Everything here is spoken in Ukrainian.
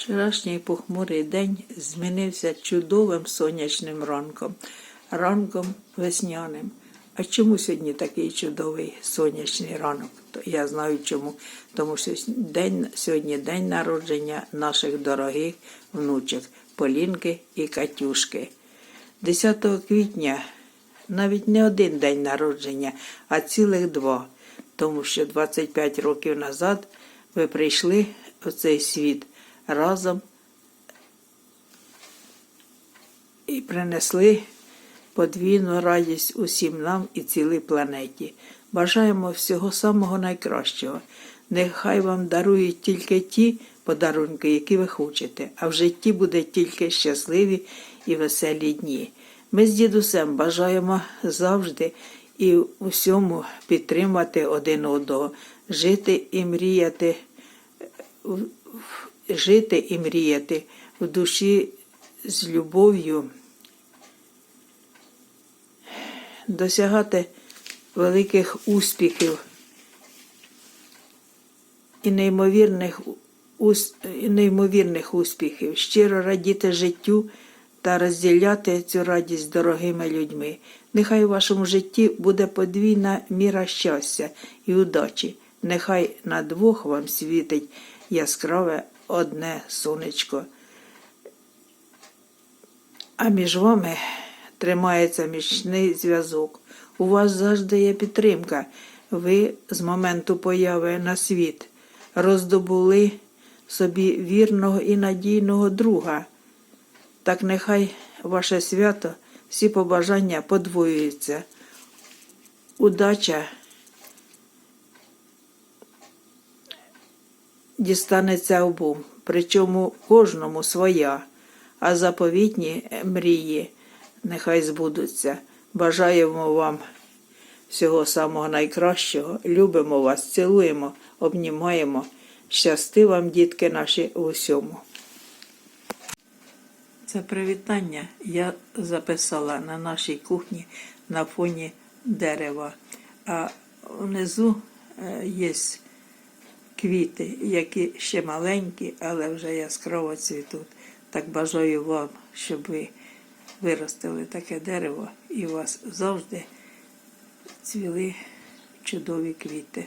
Вчорашній похмурий день змінився чудовим сонячним ранком, ранком весняним. А чому сьогодні такий чудовий сонячний ранок? Я знаю чому. Тому що день, сьогодні день народження наших дорогих внучок Полінки і Катюшки. 10 квітня навіть не один день народження, а цілих два. Тому що 25 років назад ви прийшли в цей світ разом і принесли подвійну радість усім нам і цілій планеті. Бажаємо всього самого найкращого. Нехай вам дарують тільки ті подарунки, які ви хочете, а в житті буде тільки щасливі і веселі дні. Ми з дідусем бажаємо завжди і усьому підтримати один одного, жити і мріяти жити і мріяти в душі з любов'ю, досягати великих успіхів і неймовірних, і неймовірних успіхів, щиро радіти життю та розділяти цю радість з дорогими людьми. Нехай у вашому житті буде подвійна міра щастя і удачі. Нехай на двох вам світить яскраве одне сонечко. А між вами тримається міцний зв'язок. У вас завжди є підтримка. Ви з моменту появи на світ роздобули собі вірного і надійного друга. Так нехай ваше свято, всі побажання подвоюються. Удача дістанеться обом, причому кожному своя, а заповітні мрії нехай збудуться. Бажаємо вам всього самого найкращого. Любимо вас, цілуємо, обнімаємо. Щасти вам, дітки наші, у всьому. Це привітання я записала на нашій кухні на фоні дерева. А внизу е, є квіти, які ще маленькі, але вже яскраво цвітуть. Так бажаю вам, щоб ви виростили таке дерево і у вас завжди цвіли чудові квіти.